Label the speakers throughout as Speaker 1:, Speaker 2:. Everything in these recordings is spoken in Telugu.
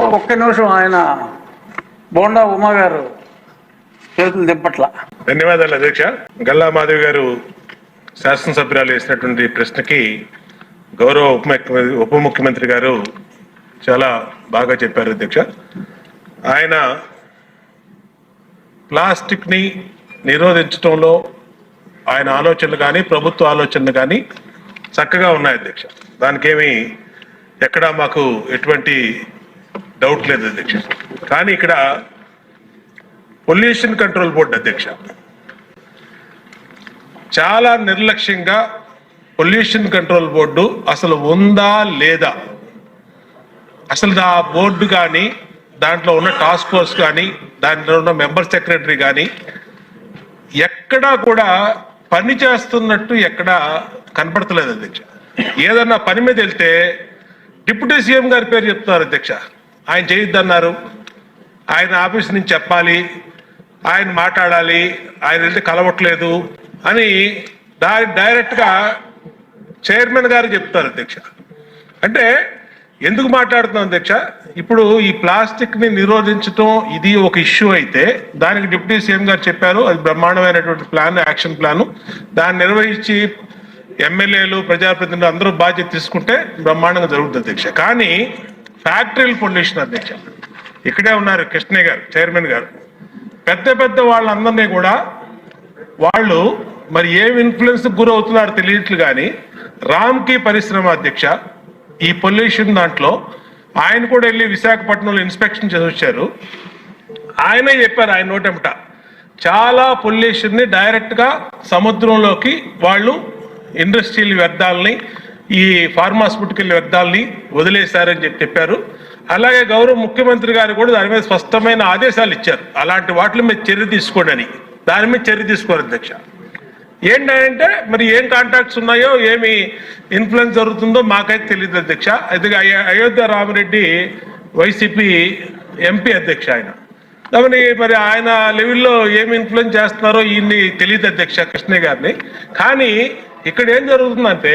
Speaker 1: ఒక్క నిమిషం ఆయన బోండా ఉమా గారు చేతులు దింపట్ల.
Speaker 2: ధన్యవాదాలు అధ్యక్ష. గల్లా మాధవి గారు శాసనసభ్యురాలు వేసినటువంటి ప్రశ్నకి గౌరవ ఉప ముఖ్య- ఉప ముఖ్యమంత్రి గారు చాలా బాగా చెప్పారు అధ్యక్ష. ఆయన ప్లాస్టిక్ని నిరోధించడంలో ఆయన ఆలోచనలు కానీ ప్రభుత్వ ఆలోచనలు కానీ చక్కగా ఉన్నాయి అధ్యక్ష. దానికేమి ఎక్కడా మాకు ఎటువంటి డౌట్ లేదు అధ్యక్ష. కానీ ఇక్కడ పొల్యూషన్ కంట్రోల్ బోర్డు అధ్యక్ష. చాలా నిర్లక్ష్యంగా పొల్యూషన్ కంట్రోల్ బోర్డు అసలు ఉందా లేదా? అసలు ఆ బోర్డు కానీ దాంట్లో ఉన్న టాస్క్ ఫోర్స్ కానీ దాంట్లో ఉన్న మెంబర్ సెక్రటరీ కానీ ఎక్కడా కూడా పని చేస్తున్నట్టు ఎక్కడా కనపడతలేదు అధ్యక్ష. ఏదన్నా పని మీద వెళ్తే డిప్యూటీ సీఎం గారి పేరు చెప్తున్నారు అధ్యక్ష. ఆయన చేయొద్దన్నారు. ఆయన ఆఫీస్ నుంచి చెప్పాలి. ఆయన మాట్లాడాలి. ఆయన వెళ్తే కలవట్లేదు అని దాని డైరెక్ట్గా చైర్మన్ గారు చెప్తారు అధ్యక్ష. అంటే ఎందుకు మాట్లాడుతున్నాం అధ్యక్ష? ఇప్పుడు ఈ ప్లాస్టిక్ని నిరోధించడం ఇది ఒక ఇష్యూ అయితే దానికి డిప్యూటీ సీఎం గారు చెప్పారు. అది బ్రహ్మాండమైనటువంటి ప్లాన్ యాక్షన్ ప్లాన్. దాన్ని నిర్వహించి ఎమ్మెల్యేలు ప్రజాప్రతినిధులు అందరూ బాధ్యత తీసుకుంటే బ్రహ్మాండంగా జరుగుతుంది అధ్యక్ష. కానీ ఫ్యాక్టరీలు పొల్యూషన్ అధ్యక్ష ఇక్కడే ఉన్నారు కృష్ణయ్య గారు చైర్మన్ గారు. పెద్ద పెద్ద వాళ్ళందరినీ కూడా వాళ్ళు మరి ఏం ఇన్ఫ్లుయెన్స్ గురవుతున్నారు తెలియట్లు కానీ రామ్కి పరిశ్రమ అధ్యక్ష ఈ పొల్యూషన్ దాంట్లో ఆయన కూడా వెళ్ళి విశాఖపట్నంలో ఇన్స్పెక్షన్ చేసి వచ్చారు. ఆయనే చెప్పారు ఆయన నోటెమట చాలా పొల్యూషన్ని డైరెక్ట్గా సముద్రంలోకి వాళ్ళు ఇండస్ట్రియల్ వ్యర్థాలని ఈ ఫార్మాస్యూటికల్ వ్యర్థాలని వదిలేశారని చెప్పి చెప్పారు. అలాగే గౌరవ ముఖ్యమంత్రి గారు కూడా దాని మీద స్పష్టమైన ఆదేశాలు ఇచ్చారు. అలాంటి వాటి మీద చర్య తీసుకోండి అని. దాని మీద చర్య తీసుకోరు అధ్యక్ష. ఏంటంటే మరి ఏం కాంటాక్ట్స్ ఉన్నాయో ఏమి ఇన్ఫ్లుయెన్స్ జరుగుతుందో మాకైతే తెలియదు అధ్యక్ష. అయితే అయోధ్య రామరెడ్డి వైసీపీ ఎంపీ అధ్యక్ష ఆయన. కాబట్టి మరి ఆయన లెవెల్లో ఏమి ఇన్ఫ్లుయెన్స్ చేస్తున్నారో ఈయన్ని తెలియదు అధ్యక్ష కృష్ణయ్య గారిని. కానీ ఇక్కడ ఏం జరుగుతుందంటే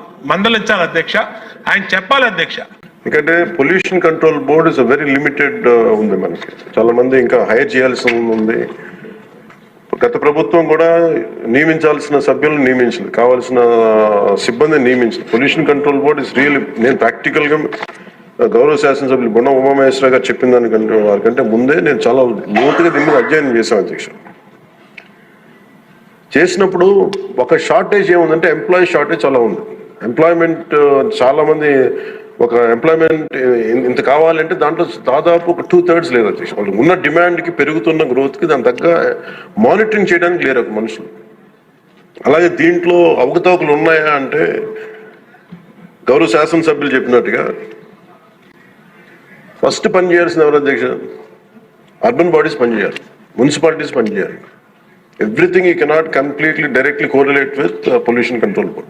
Speaker 2: మందలించాలి అధ్యక్ష. ఆయన చెప్పాలి అధ్యక్ష.
Speaker 3: ఎందుకంటే pollution control board is very limited ఉంది మనకి. చాలా మంది ఇంకా హైర్ చేయాల్సి ఉంది. గత ప్రభుత్వం కూడా నియమించాల్సిన సభ్యులను నియమించింది కావాల్సిన uh, సిబ్బందిని నియమించింది pollution control board is real నేను ప్రాక్టికల్గా uh, గౌరవ శాసనసభ్యులు గుణ ఉమామహేశ్వర గారు చెప్పిన దానికంటే వారికంటే ముందే నేను చాలా లోతుగా దీన్ని అధ్యయనం చేశాను అధ్యక్ష. చేసినప్పుడు ఒక షార్టేజ్ ఏముందంటే ఎంప్లాయీ షార్టేజ్ చాలా ఉంది. ఎంప్లాయ్మెంట్ uh, చాలామంది ఒక ఎంప్లాయ్మెంట్ uh, ఇంత కావాలంటే దాంట్లో దాదాపు ఒక టూ థర్డ్స్ లేదు అధ్యక్ష వాళ్ళు ఉన్న డిమాండ్కి పెరుగుతున్న గ్రోత్కి దాని తగ్గ మానిటరింగ్ చేయడానికి లేరు ఒక మనుషులు. అలాగే దీంట్లో అవకతవకలు ఉన్నాయా అంటే గౌరవ శాసనసభ్యులు చెప్పినట్టుగా ఫస్ట్ పని చేయాల్సిన ఎవరు అధ్యక్ష? అర్బన్ బాడీస్ పనిచేయాలి మున్సిపాలిటీస్ పనిచేయాలి everything you cannot completely directly correlate with pollution control board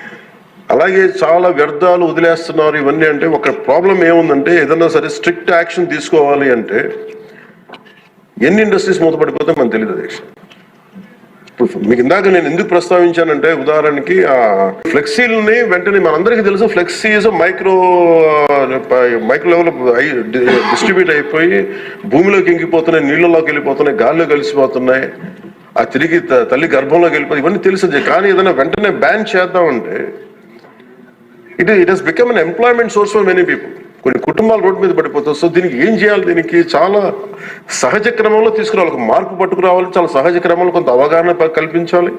Speaker 3: అలాగే చాలా వ్యర్థాలు వదిలేస్తున్నారు ఇవన్నీ అంటే ఒక ప్రాబ్లం ఏముందంటే ఏదన్నా సరే స్ట్రిక్ట్ యాక్షన్ తీసుకోవాలి అంటే ఎన్ని ఇండస్ట్రీస్ మూతపడిపోతే మనకు తెలియదు అధ్యక్ష ఇప్పుడు మీకు ఇందాక నేను ఎందుకు ప్రస్తావించానంటే ఉదాహరణకి ఆ ఫ్లెక్సీలని వెంటనే మనందరికీ తెలుసు flexes micro micro level distribute అయిపోయి భూమిలోకి ఇంకిపోతున్నాయి నీళ్ళలోకి వెళ్ళిపోతున్నాయి గాల్లో కలిసిపోతున్నాయి ఆ తిరిగి తల్లి గర్భంలోకి వెళ్ళిపోయి ఇవన్నీ తెలుసు కానీ ఏదైనా వెంటనే బ్యాన్ చేద్దామంటే it it has become an employment source for many people కొన్ని కుటుంబాలు రోడ్డు మీద పడిపోతాయి. సో దీనికి ఏం చేయాలి? దీనికి చాలా సహజ క్రమంలో తీసుకురావాలి. ఒక మార్పు పట్టుకురావాలి. చాలా సహజ క్రమంలో కొంత అవగాహన కల్పించాలి.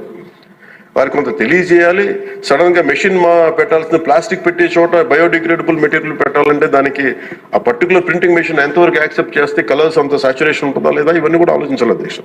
Speaker 3: వారికి కొంత తెలియజేయాలి. సడన్గా మెషిన్ మా పెట్టాల్సిన ప్లాస్టిక్ పెట్టే చోట బయోడిగ్రేడబుల్ మెటీరియల్ పెట్టాలంటే దానికి ఆ పర్టికులర్ ప్రింటింగ్ మెషిన్ ఎంతవరకు యాక్సెప్ట్ చేస్తే కలర్స్ అంత సాచురేషన్ ఉంటుందా లేదా? ఇవన్నీ కూడా ఆలోచించాలి అధ్యక్ష